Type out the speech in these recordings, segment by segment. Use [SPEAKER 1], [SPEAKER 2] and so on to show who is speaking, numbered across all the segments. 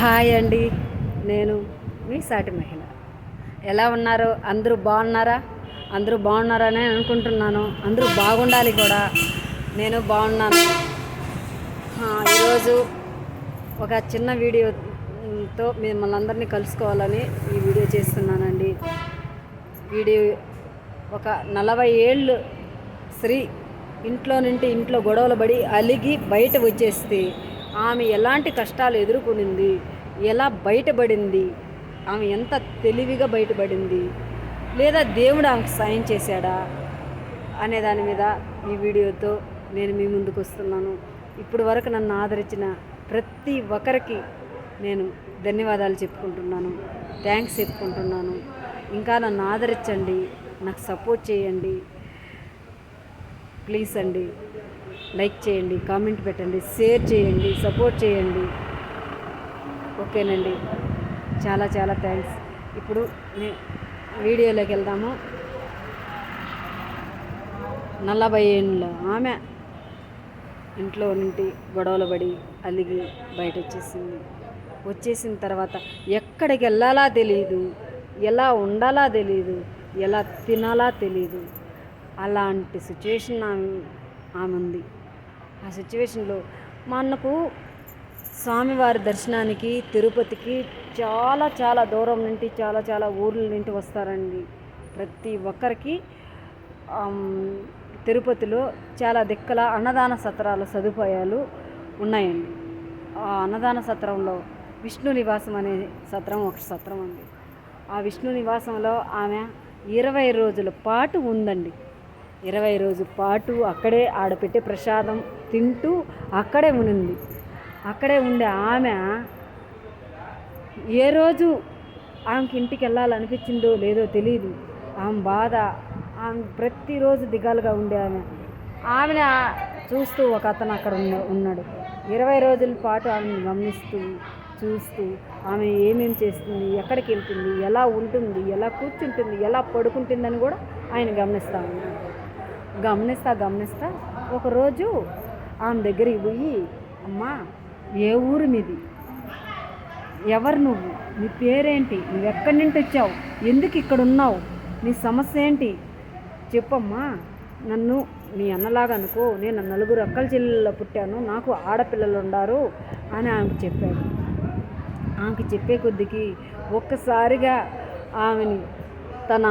[SPEAKER 1] Hi అండి. నేను మీ సాటి మహిళ. ఎలా ఉన్నారు? అందరూ బాగున్నారా? అందరూ బాగున్నారని అనుకుంటున్నాను. అందరూ బాగుండాలి కూడా. నేను బాగున్నాను. ఈరోజు ఒక చిన్న వీడియోతో మిమ్మల్ని అందరినీ కలుసుకోవాలని ఈ వీడియో చేస్తున్నానండి. వీడియో ఒక నలభై ఏళ్ళు స్త్రీ ఇంట్లో నుండి ఇంట్లో గొడవలు పడి అలిగి బయట వచ్చేస్తే ఆమె ఎలాంటి కష్టాలు ఎదుర్కొనింది? ఎలా బయటపడింది? ఆమె ఎంత తెలివిగా బయటపడింది? లేదా దేవుడు ఆమెకు సాయం చేశాడా? అనే దాని మీద ఈ వీడియోతో నేను మీ ముందుకు వస్తున్నాను. ఇప్పుడు వరకు నన్ను ఆదరించిన ప్రతి ఒక్కరికి నేను ధన్యవాదాలు చెప్పుకుంటున్నాను. థ్యాంక్స్ చెప్పుకుంటున్నాను. ఇంకా నన్ను ఆదరించండి. నాకు సపోర్ట్ చేయండి. ప్లీజ్ అండి లైక్ చేయండి కామెంట్ పెట్టండి షేర్ చేయండి సపోర్ట్ చేయండి. ఓకేనండి. చాలా చాలా థ్యాంక్స్. ఇప్పుడు వీడియోలోకి వెళ్దాము. నలభై ఏళ్ళ ఆమె ఇంట్లో నుండి గొడవలు పడి అలిగి బయట వచ్చేసింది వచ్చేసిన తర్వాత ఎక్కడికి వెళ్ళాలా తెలియదు ఎలా ఉండాలా తెలియదు ఎలా తినాలా తెలియదు అలాంటి సిచ్యువేషన్ ఆమె ఆమె ఉంది. ఆ సిచ్యువేషన్లో మా అన్నకు స్వామివారి దర్శనానికి తిరుపతికి చాలా చాలా దూరం నుండి చాలా చాలా ఊర్ల నుండి వస్తారండి. ప్రతి ఒక్కరికి తిరుపతిలో చాలా దిక్కల అన్నదాన సత్రాల సదుపాయాలు ఉన్నాయండి. ఆ అన్నదాన సత్రంలో విష్ణు నివాసం అనే సత్రం ఒక సత్రం ఉంది ఆ విష్ణు నివాసంలో ఆమె ఇరవై రోజుల పాటు ఉందండి. ఇరవై రోజు పాటు అక్కడే ఆడపెట్టి ప్రసాదం తింటూ అక్కడే ఉనింది అక్కడే ఉండే ఆమె ఏ రోజు ఆమెకి ఇంటికి వెళ్ళాలనిపించిందో లేదో తెలియదు ఆమె బాధ ఆమె ప్రతిరోజు దిగాలుగా ఉండే ఆమె. ఆమెను చూస్తూ ఒక అతను అక్కడ ఉన్న ఉన్నాడు. ఇరవై రోజుల పాటు ఆమెను గమనిస్తూ చూస్తూ ఆమె ఏమేం చేస్తుంది ఎక్కడికి వెళ్తుంది ఎలా ఉంటుంది ఎలా కూర్చుంటుంది ఎలా పడుకుంటుందని కూడా ఆయన గమనిస్తూ ఉన్నాడు. గమనిస్తా గమనిస్తా. ఒకరోజు ఆమె దగ్గరికి పోయి అమ్మా ఏ ఊరు మీది ఎవరు నువ్వు? నీ పేరేంటి? నువ్వు ఎక్కడి నుండి వచ్చావు? ఎందుకు ఇక్కడ ఉన్నావు? నీ సమస్య ఏంటి? చెప్పమ్మా నన్ను నీ అన్నలాగా అనుకో. నేను నలుగురు అక్కల చెల్లెల్లో పుట్టాను. నాకు ఆడపిల్లలు ఉండారు అని ఆమెకు చెప్పాడు. ఆమెకి చెప్పే కొద్దికి ఒక్కసారిగా ఆమెని తన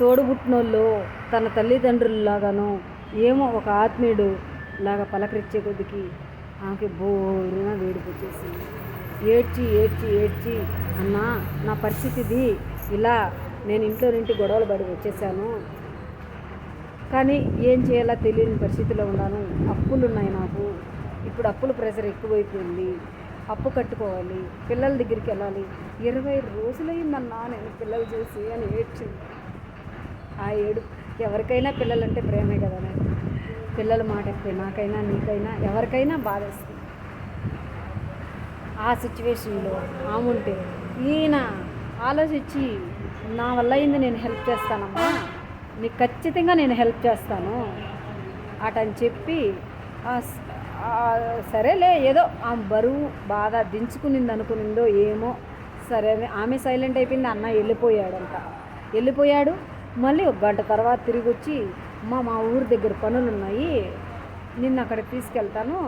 [SPEAKER 1] తోడుబుట్టినోళ్ళు తన తల్లిదండ్రుల్లాగానో ఏమో ఒక ఆత్మీయుడు లాగా పలకరించే కొద్దికి ఆమెకి బోరున వేడిపోచేసింది ఏడ్చి ఏడ్చి ఏడ్చి అన్నా నా పరిస్థితిది ఇలా నేను ఇంట్లో నుండి గొడవలు పడి వచ్చేసాను. కానీ ఏం చేయాలో తెలియని పరిస్థితిలో ఉన్నాను. అప్పులు ఉన్నాయి నాకు. ఇప్పుడు అప్పుల ప్రెషర్ ఎక్కువైపోయింది. అప్పు కట్టుకోవాలి. పిల్లల దగ్గరికి వెళ్ళాలి. ఇరవై రోజులైందన్నా నేను పిల్లలు చూసి అని ఏడ్చింది. ఆ ఏడు ఎవరికైనా పిల్లలంటే ప్రేమే కదా నాకు పిల్లల మాట ఎక్కితే నాకైనా నీకైనా ఎవరికైనా బాధేస్తుంది ఆ సిచ్యువేషన్లో ఆముంటే ఈయన ఆలోచించి నా వల్ల అయింది నేను హెల్ప్ చేస్తానమ్మా. నీకు ఖచ్చితంగా నేను హెల్ప్ చేస్తాను. అటని చెప్పి సరేలే ఏదో ఆమె బరువు బాధ దించుకునింది అనుకునిందో ఏమో సరే ఆమె సైలెంట్ అయిపోయింది అన్న వెళ్ళిపోయాడంట. వెళ్ళిపోయాడు మళ్ళీ ఒక గంట తర్వాత తిరిగి వచ్చి అమ్మ మా ఊరి దగ్గర పనులు ఉన్నాయి నిన్ను అక్కడికి తీసుకెళ్తాను.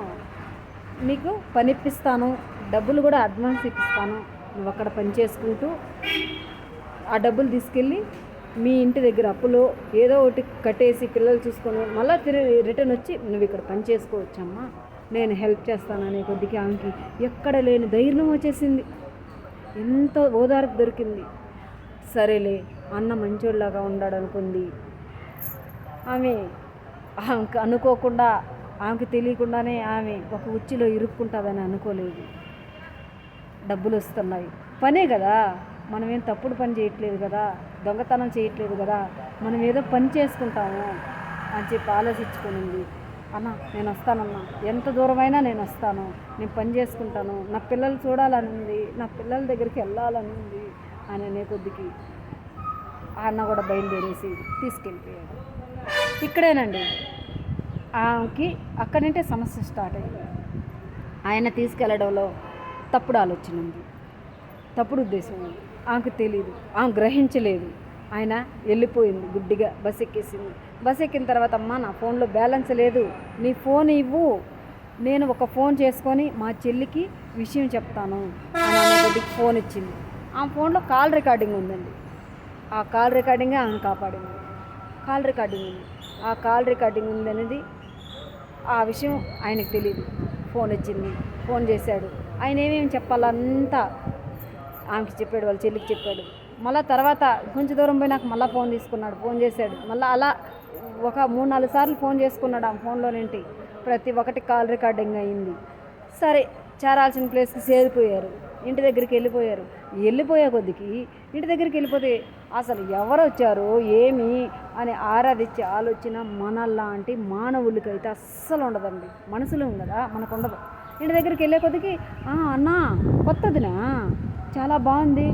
[SPEAKER 1] నీకు పని ఇప్పిస్తాను డబ్బులు కూడా అడ్వాన్స్ ఇప్పిస్తాను. నువ్వు అక్కడ పని చేసుకుంటూ ఆ డబ్బులు తీసుకెళ్ళి మీ ఇంటి దగ్గర అప్పులో ఏదో ఒకటి కట్టేసి పిల్లలు చూసుకొని మళ్ళీ తిరిగి రిటర్న్ వచ్చి నువ్వు ఇక్కడ పని చేసుకోవచ్చమ్మా. నేను హెల్ప్ చేస్తాననే కొద్దికి ఆమెకి ఎక్కడ లేని ధైర్యం వచ్చేసింది. ఎంతో ఓదార్పు దొరికింది. సరేలే అన్న మంచోళ్ళలాగా ఉన్నాడు ఆమె ఆమెకు అనుకోకుండా ఆమెకు తెలియకుండానే ఆమె ఒక ఉచ్చిలో ఇరుక్కుంటుందని అనుకోలేదు. డబ్బులు వస్తున్నాయి పనే కదా మనం ఏం తప్పుడు పని చేయట్లేదు కదా దొంగతనం చేయట్లేదు కదా మనం ఏదో పని చేసుకుంటాము అని చెప్పి ఆలోచించుకునింది. అన్న నేను వస్తానన్నా ఎంత దూరమైనా నేను వస్తాను నేను పని చేసుకుంటాను. నా పిల్లలు చూడాలని ఉంది నా పిల్లల దగ్గరికి వెళ్ళాలని ఉంది అని అనే కొద్దికి ఆ అన్న కూడా బయలుదేరేసి తీసుకెళ్ళిపోయాడు. ఇక్కడేనండి. ఆమెకి అక్కడి నుంటే సమస్య స్టార్ట్ అయింది. ఆయన తీసుకెళ్ళడంలో తప్పుడు ఆలోచన ఉంది. తప్పుడు ఉద్దేశం ఉంది. ఆమెకు తెలియదు ఆమె గ్రహించలేదు. ఆయన వెళ్ళిపోయింది. గుడ్డిగా బస్ ఎక్కేసింది. బస్ ఎక్కిన తర్వాత అమ్మ నా ఫోన్లో బ్యాలెన్స్ లేదు. నీ ఫోన్ ఇవ్వు. నేను ఒక ఫోన్ చేసుకొని మా చెల్లికి విషయం చెప్తాను. అని ఆమె ఫోన్ ఇచ్చింది. ఆ ఫోన్లో కాల్ రికార్డింగ్ ఉందండి. ఆ కాల్ రికార్డింగే ఆమెను కాపాడింది. కాల్ రికార్డింగ్ ఉంది. ఆ కాల్ రికార్డింగ్ ఉంది అనేది ఆ విషయం ఆయనకు తెలియదు ఫోన్ వచ్చింది. ఫోన్ చేశాడు. ఆయన ఏమేమి చెప్పాలంతా ఆమెకి చెప్పాడు. వాళ్ళ చెల్లికి చెప్పాడు. మళ్ళీ తర్వాత కొంచెం దూరం పోయి నాకు మళ్ళీ ఫోన్ తీసుకున్నాడు. ఫోన్ చేశాడు. మళ్ళీ అలా ఒక మూడు నాలుగు సార్లు ఫోన్ చేసుకున్నాడు ఆ ఫోన్లోనేంటి ప్రతి ఒక్కటి కాల్ రికార్డింగ్ అయింది. సరే చేరాల్సిన ప్లేస్కి చేరిపోయారు. ఇంటి దగ్గరికి వెళ్ళిపోయారు. వెళ్ళిపోయే కొద్దికి ఇంటి దగ్గరికి వెళ్ళిపోతే అసలు ఎవరు వచ్చారు ఏమి అని ఆరాధించే ఆలోచన మనలాంటి మానవులకైతే అస్సలు ఉండదండి. మనసులో ఉండదా? మనకు ఉండదు ఇంటి దగ్గరికి వెళ్ళే కొద్దికి అన్నా కొత్తదినా? చాలా బాగుంది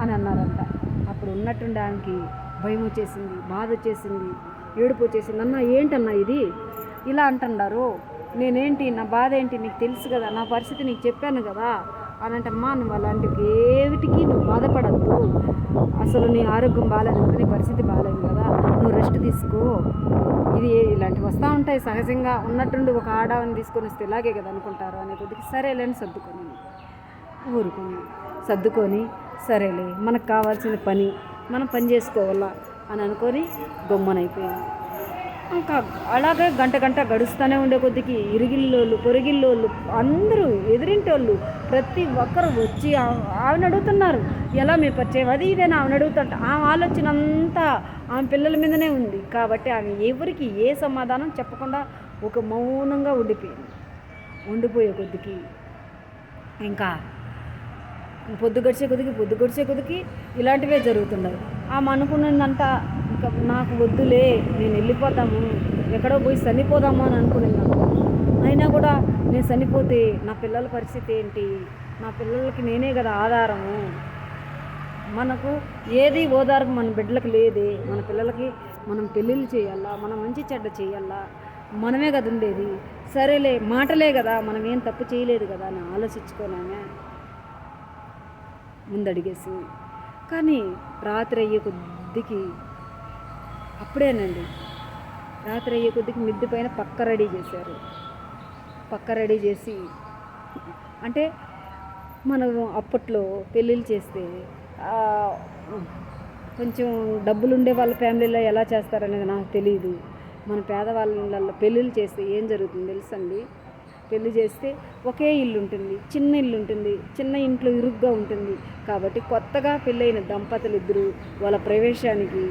[SPEAKER 1] అని అన్నారంట. అప్పుడు ఉన్నట్టుండడానికి భయం వచ్చేసింది బాధ వచ్చేసింది ఏడుపు వచ్చేసింది. అన్న ఏంటన్నా ఇది? ఇలా అంటున్నారు నేనేంటి? నా బాధ ఏంటి? నీకు తెలుసు కదా నా పరిస్థితి నీకు చెప్పాను కదా అని అంటే అమ్మా నువ్వు అలాంటివి ఏవిటికి నువ్వు బాధపడద్దు. అసలు నీ ఆరోగ్యం బాగాలేదు కదా నీ పరిస్థితి బాగాలేదు కదా. నువ్వు రెస్ట్ తీసుకో. ఇది ఇలాంటివి వస్తూ ఉంటాయి. సహజంగా ఉన్నట్టుండి ఒక ఆడవని తీసుకొని వస్తే ఇలాగే కదా అనుకుంటారు అనే కొద్దికి సరేలేని సర్దుకొని. ఊరుకొని. సర్దుకొని సరేలే మనకు కావాల్సిన పని మనం పని చేసుకోవాలా అని అనుకొని గమ్మునైపోయింది ఇంకా అలాగే గంట గంట గడుస్తూనే ఉండే కొద్దికి ఇరిగిల్లోళ్ళు పొరిగిల్లోళ్ళు అందరూ ఎదిరింటోళ్ళు ప్రతి ఒక్కరు వచ్చి ఆ- అడుగుతున్నారు ఎలా మీ పరిచయం? అది ఇదేనా ఆమెను అడుగుతుంట ఆమె ఆలోచన అంతా ఆమె పిల్లల మీదనే ఉంది. కాబట్టి ఆమె ఎవరికి ఏ సమాధానం చెప్పకుండా ఒక మౌనంగా ఉండిపోయింది. ఉండిపోయే కొద్దికి ఇంకా పొద్దు గడిచే కొద్దికి పొద్దు గడిచే కొద్దికి ఇలాంటివే జరుగుతుండవు. ఆమె అనుకున్నదంతా నాకు వద్దులే నేను వెళ్ళిపోతాము. ఎక్కడో పోయి చనిపోదాము అని అనుకునేదాను అయినా కూడా నేను చనిపోతే నా పిల్లల పరిస్థితి ఏంటి? నా పిల్లలకి నేనే కదా ఆధారము. మనకు ఏది ఓదార్పు మన బిడ్డలకు లేదే. మన పిల్లలకి మనం పెళ్ళిళ్ళు చేయాలా? మనం మంచి చెడ్డ చేయాలా? మనమే కదా ఉండేది. సరేలే మాటలే కదా. మనం ఏం తప్పు చేయలేదు కదా అని ఆలోచించుకోలేమే. ముందడిగేసి. కానీ రాత్రి అయ్యే కొద్దికి అప్పుడేనండి. రాత్రి అయ్యే కొద్దికి మిద్ది పైన పక్క రెడీ చేశారు. పక్క రెడీ చేసి అంటే మనం అప్పట్లో పెళ్ళిళ్ళు చేస్తే కొంచెం డబ్బులు ఉండే వాళ్ళ ఫ్యామిలీలో ఎలా చేస్తారనేది నాకు తెలియదు మన పేదవాళ్ళ పెళ్ళిళ్ళు చేస్తే ఏం జరుగుతుంది తెలుసండి? పెళ్ళి చేస్తే ఒకే ఇల్లు ఉంటుంది చిన్న ఇల్లు ఉంటుంది చిన్న ఇంట్లో ఇరుగ్గా ఉంటుంది. కాబట్టి కొత్తగా పెళ్ళైన దంపతులు ఇద్దరు వాళ్ళ ప్రవేశానికి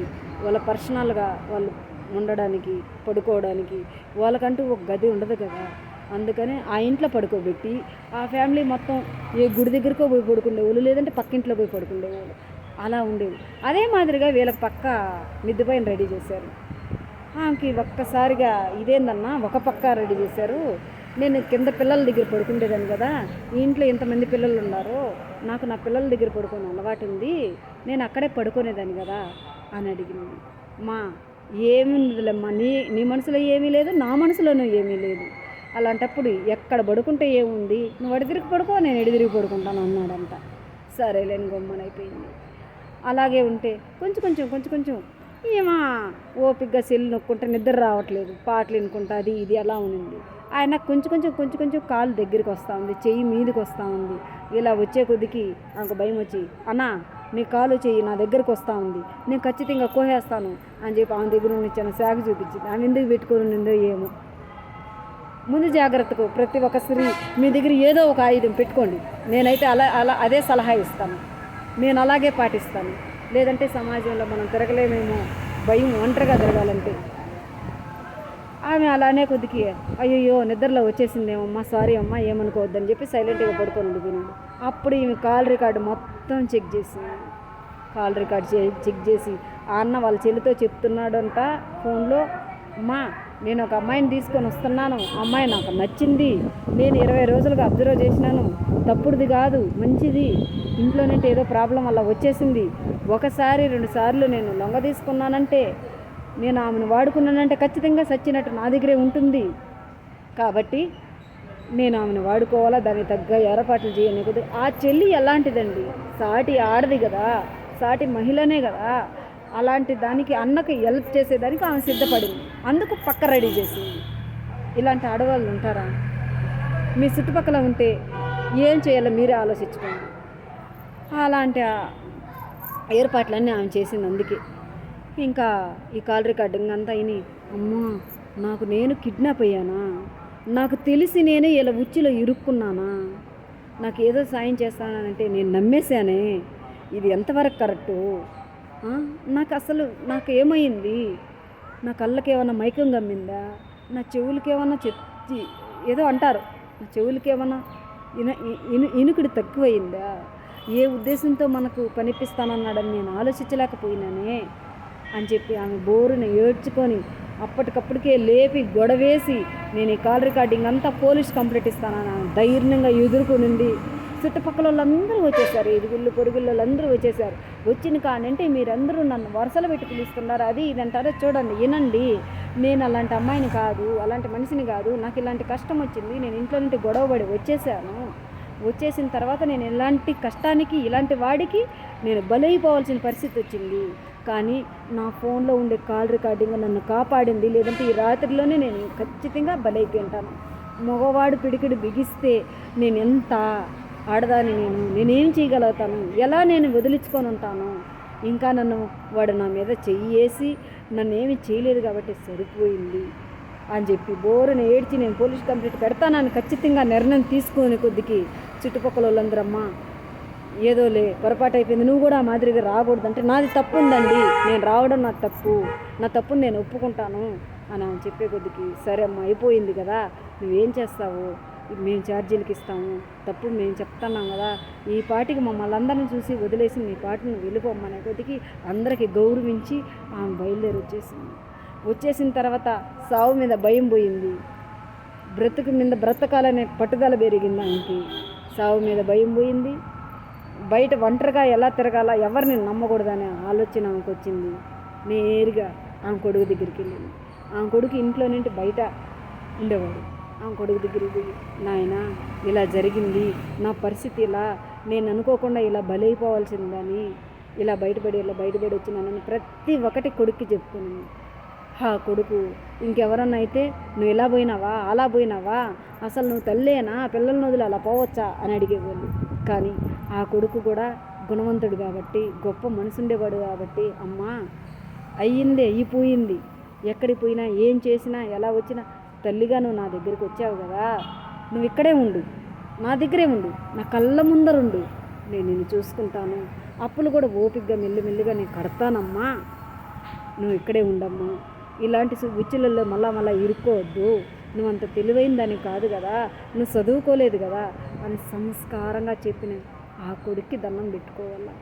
[SPEAKER 1] వాళ్ళ పర్సనల్గా వాళ్ళు ఉండడానికి పడుకోవడానికి వాళ్ళకంటూ ఒక గది ఉండదు కదా. అందుకని ఆ ఇంట్లో పడుకోబెట్టి ఆ ఫ్యామిలీ మొత్తం ఏ గుడి దగ్గరకో పోయి పడుకునేవాళ్ళు లేదంటే పక్కింట్లో పోయి పడుకునేవాళ్ళు అలా ఉండేది. అదే మాదిరిగా వీళ్ళ పక్క మిద్దెపైన రెడీ చేశారు. ఆమెకి ఒక్కసారిగా ఇదేందన్నా ఒక పక్క రెడీ చేశారు. నేను కింద పిల్లల దగ్గర పడుకుండేదాన్ని కదా. ఈ ఇంట్లో ఎంతమంది పిల్లలు ఉన్నారో నాకు నా పిల్లల దగ్గర పడుకునే అలవాటు ఉంది. నేను అక్కడే పడుకునేదాన్ని కదా. అని అడిగింది. మా ఏముందిలేమ్మా నీ నీ మనసులో ఏమీ లేదు నా మనసులోనూ ఏమీ లేదు. అలాంటప్పుడు ఎక్కడ పడుకుంటే ఏముంది? నువ్వు అడిదిరిగి పడుకో నేను ఎడిదిరిగి పడుకుంటాను అన్నాడంట. సరేలేని గొమ్మనైపోయింది అలాగే ఉంటే కొంచెం కొంచెం కొంచెం కొంచెం ఏమా ఓపిగ్గా సెల్ నొక్కుంటే నిద్ర రావట్లేదు పాటలు వినుకుంటా అది ఇది అలా ఉంది ఆయన కొంచెం కొంచెం కొంచెం కొంచెం కాలు దగ్గరికి వస్తూ ఉంది చెయ్యి మీదకి వస్తూ ఉంది. ఇలా వచ్చే కొద్దికి నాకు భయం వచ్చి అన్నా నీ కాలు చెయ్యి నా దగ్గరకు వస్తూ ఉంది. నేను ఖచ్చితంగా కోహేస్తాను అని చెప్పి ఆమె దగ్గర నుండి చిన్న శాఖ చూపించింది. ఆమె ఎందుకు పెట్టుకొని ఉందో ఏమో. ముందు జాగ్రత్తకు ప్రతి ఒక్క స్త్రీ మీ దగ్గర ఏదో ఒక ఆయుధం పెట్టుకోండి. నేనైతే అలా అలా అదే సలహా ఇస్తాను. నేను అలాగే పాటిస్తాను. లేదంటే సమాజంలో మనం తిరగలేమేమో భయం ఒంటరిగా తిరగాలంటే. ఆమె అలానే కొద్దికి అయ్యయ్యో నిద్రలో వచ్చేసిందేమమ్మా సారీ అమ్మా ఏమనుకోవద్దని చెప్పి సైలెంట్గా పడుకొని ఉండిపోయినాడు అప్పుడు ఈమె కాల్ రికార్డు మొత్తం చెక్ చేసింది కాల్ రికార్డ్ చే చెక్ చేసి ఆ అన్న వాళ్ళ చెల్లితో చెప్తున్నాడంట ఫోన్లో అమ్మా నేను ఒక అమ్మాయిని తీసుకొని వస్తున్నాను. అమ్మాయి నాకు నచ్చింది. నేను ఇరవై రోజులుగా అబ్జర్వ్ చేసినాను. తప్పుడుది కాదు మంచిది. ఇంట్లోనే ఏదో ప్రాబ్లం అలా వచ్చేసింది. ఒకసారి రెండు సార్లు నేను లొంగ తీసుకున్నానంటే నేను ఆమెను వాడుకున్నానంటే ఖచ్చితంగా సచ్చినట్టు నా దగ్గరే ఉంటుంది. కాబట్టి నేను ఆమెను వాడుకోవాలా? దానికి తగ్గ ఏర్పాట్లు చేయని ఆ చెల్లి ఎలాంటిదండి? సాటి ఆడది కదా. సాటి మహిళనే కదా. అలాంటి దానికి అన్నకి హెల్ప్ చేసేదానికి ఆమె సిద్ధపడింది. అందుకు పక్క రెడీ చేసింది. ఇలాంటి ఆడవాళ్ళు ఉంటారా? మీ చుట్టుపక్కల ఉంటే ఏం చేయాలో మీరే ఆలోచించుకోండి. అలాంటి ఏర్పాట్లన్నీ ఆమె చేసింది అందుకే. ఇంకా ఈ కాల్ రికార్డింగ్ అంతా అయిని అమ్మా నాకు నేను కిడ్నాప్ అయ్యానా? నాకు తెలిసి నేనే ఇలా ఉచ్చిలో ఇరుక్కున్నానా? నాకు ఏదో సాయం చేస్తానంటే నేను నమ్మేశానే. ఇది ఎంతవరకు కరెక్టు? నాకు అసలు నాకు ఏమైంది? నా కళ్ళకి ఏమన్నా మైకం గమ్మిందా నా చెవులకి ఏమన్నా చెత్తి ఏదో అంటారు. నా చెవులకి ఏమన్నా ఇన ఇను ఇనుకుడు తక్కువైందా? ఏ ఉద్దేశంతో మనకు కనిపిస్తానన్నాడని నేను ఆలోచించలేకపోయినానే అని చెప్పి ఆమె బోరుని ఏడ్చుకొని అప్పటికప్పటికే లేపి గొడవేసి నేను ఈ కాల్ రికార్డింగ్ అంతా పోలీస్ కంప్లైంట్ ఇస్తానని ధైర్యంగా ఎదుర్కొనింది చుట్టుపక్కల వాళ్ళందరూ వచ్చేసారు. ఇరుగుళ్ళు పొరుగుళ్ళు వాళ్ళందరూ వచ్చేసారు. వచ్చిన కానంటే మీరందరూ నన్ను వరుసలు పెట్టి పిలుస్తున్నారు. అది ఇది అంటారో. చూడండి వినండి. నేను అలాంటి అమ్మాయిని కాదు అలాంటి మనిషిని కాదు. నాకు ఇలాంటి కష్టం వచ్చింది. నేను ఇంట్లో నుండి గొడవపడి వచ్చేసాను. వచ్చేసిన తర్వాత నేను ఇలాంటి కష్టానికి ఇలాంటి వాడికి నేను బలైపోవాల్సిన పరిస్థితి వచ్చింది. కానీ నా ఫోన్లో ఉండే కాల్ రికార్డింగ్ నన్ను కాపాడింది. లేదంటే ఈ రాత్రిలోనే నేను ఖచ్చితంగా బలైపోయి ఉంటాను మగవాడు పిడికిడి బిగిస్తే నేను ఎంత ఆడదాని నేను నేనేం చేయగలుగుతాను? ఎలా నేను వదిలించుకొని ఉంటాను? ఇంకా నన్ను వాడు నా మీద చెయ్యేసి నన్ను ఏమి చేయలేదు కాబట్టి సరిపోయింది అని చెప్పి బోరుని ఏడ్చి నేను పోలీస్ కంప్లైంట్ పెడతానని ఖచ్చితంగా నిర్ణయం తీసుకునే కొద్దికి చుట్టుపక్కల వాళ్ళందరమ్మా ఏదోలే పొరపాటు అయిపోయింది. నువ్వు కూడా ఆ మాదిరిగా రాకూడదు అంటే నాది తప్పు ఉందండి నేను రావడం నా తప్పు. నా తప్పుని నేను ఒప్పుకుంటాను అని ఆమె చెప్పే కొద్దికి సరే అమ్మా అయిపోయింది కదా. నువ్వేం చేస్తావు? మేము ఛార్జీలకు ఇస్తాము. తప్పు మేము చెప్తున్నాం కదా. ఈ పాటికి మమ్మల్ని అందరిని చూసి వదిలేసి నీ పాటను వెళ్ళిపోమ్మనే కొద్దికి అందరికీ గౌరవించి ఆమె బయలుదేరి వచ్చేసింది. వచ్చేసిన తర్వాత సావు మీద భయం పోయింది. బ్రతుకు మీద బ్రతకాలనే పట్టుదల పెరిగింది ఆమెకి. సావు మీద భయం పోయింది. బయట ఒంటరిగా ఎలా తిరగాల ఎవరిని నమ్మకూడదనే ఆలోచన ఆమెకు వచ్చింది. నేరుగా ఆమె కొడుకు దగ్గరికి వెళ్ళింది. ఆమె కొడుకు ఇంట్లో నుండి బయట ఉండేవాడు. ఆమె కొడుకు దగ్గరికి దిగి నాయన ఇలా జరిగింది. నా పరిస్థితి ఇలా. నేను అనుకోకుండా ఇలా బలైపోవాల్సిందని ఇలా బయటపడి ఇలా బయటపడి వచ్చినానని ప్రతి ఒక్కటి కొడుక్కి చెప్పుకున్నాను హా కొడుకు ఇంకెవరన్నా అయితే నువ్వు ఇలా పోయినావా అలా పోయినావా? అసలు నువ్వు తల్లేనా? పిల్లలను వదిలి అలా పోవచ్చా? అని అడిగేవాళ్ళు. కానీ ఆ కొడుకు కూడా గుణవంతుడు కాబట్టి గొప్ప మనసుండేవాడు కాబట్టి అమ్మా అయ్యిందే అయిపోయింది. ఎక్కడికి పోయినా ఏం చేసినా ఎలా వచ్చినా తల్లిగా నువ్వు నా దగ్గరికి వచ్చావు కదా నువ్వు ఇక్కడే ఉండు. నా దగ్గరే ఉండు. నా కళ్ళ ముందరుండు నేను నిన్ను చూసుకుంటాను. అప్పులు కూడా ఓపికగా మెల్లిమెల్లిగా నేను కడతానమ్మా. నువ్వు ఇక్కడే ఉండమ్మా. ఇలాంటి ఉచ్చులలో మళ్ళా మళ్ళా ఇరుక్కోవద్దు. నువ్వు అంత తెలివైన దాన్ని కాదు కదా. నువ్వు చదువుకోలేదు కదా అని సంస్కారంగా చెప్పిన ఆ కొడుక్కి దండం పెట్టుకోవాలా?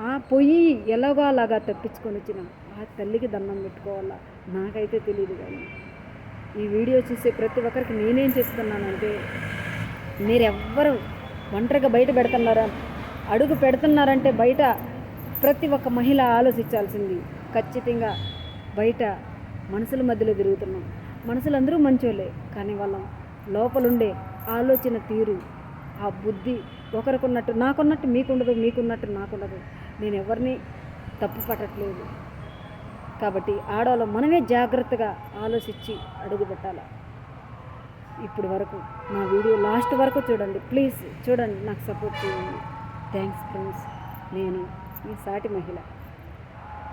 [SPEAKER 1] ఆ పొయ్యి ఎలాగో అలాగా తప్పించుకొని వచ్చిన ఆ తల్లికి దండం పెట్టుకోవాలా? నాకైతే తెలియదు కానీ. ఈ వీడియో చూసే ప్రతి ఒక్కరికి నేనేం చెప్తున్నానంటే మీరెవ్వరు ఒంటరిగా బయట పెడుతున్నారా? అడుగు పెడుతున్నారంటే బయట ప్రతి ఒక్క మహిళ ఆలోచించాల్సింది ఖచ్చితంగా బయట మనుషుల మధ్యలో తిరుగుతున్నాం. మనసులందరూ అందరూ మంచోళ్ళే కానీ వాళ్ళం లోపలుండే ఆలోచన తీరు ఆ బుద్ధి ఒకరికున్నట్టు నాకున్నట్టు మీకుండదు మీకున్నట్టు నాకుండదు నేను ఎవరిని తప్పు పట్టట్లేదు. కాబట్టి ఆడవాళ్ళు మనమే జాగ్రత్తగా ఆలోచించి అడుగుపెట్టాలి ఇప్పుడు వరకు నా వీడియో లాస్ట్ వరకు చూడండి ప్లీజ్ చూడండి నాకు సపోర్ట్ చేయండి. థ్యాంక్స్ ఫ్రెండ్స్ నేను మీ సాటి మహిళ.